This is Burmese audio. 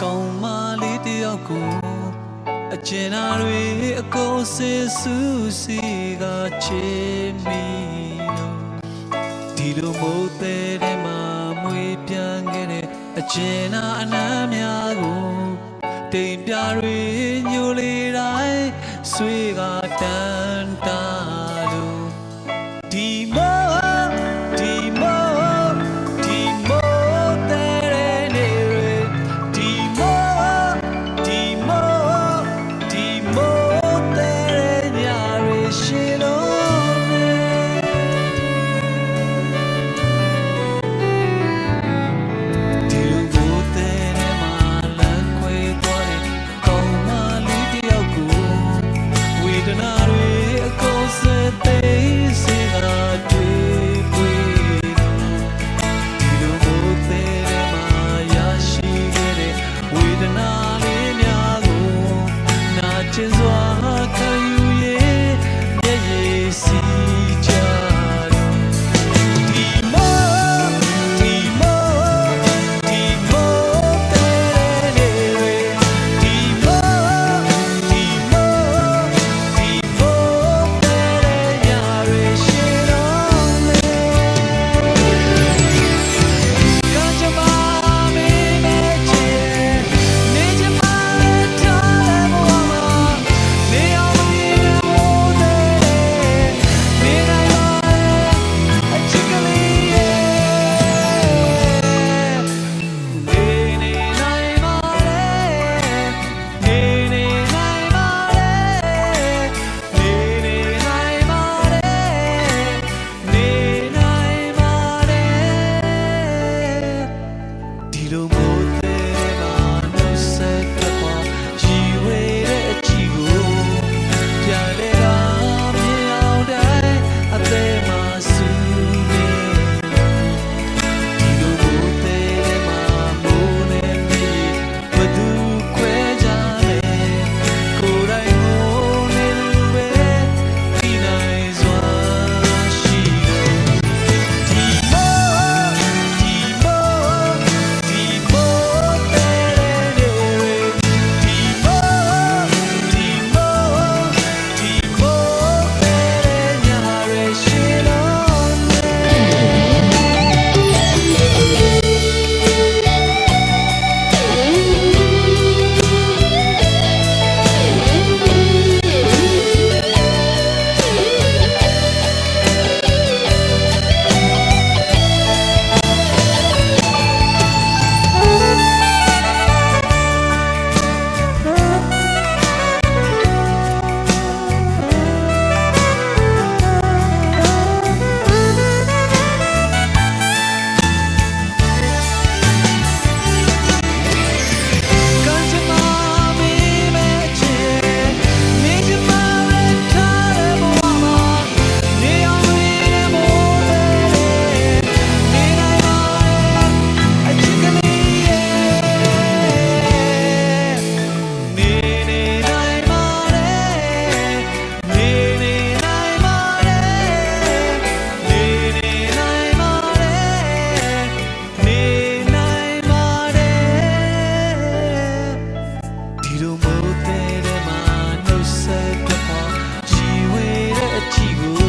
ကောင်းမလေးတယောက်ကိုအကျဉ်းသားတွေအကုန်စင်စူးစီကချေမီဒီလိုမိုးသေးတဲ့မှာမွေပြန်ခဲ့တဲ့အကျဉ်းသားအနမ်းများကိုတိမ်ပြတွေညိုလေတိုင်းဆွေကတန်း လိုမိုးတဲ့မှာနှုတ်ဆက်ပြဖို့ជីဝရဲ့အချီကို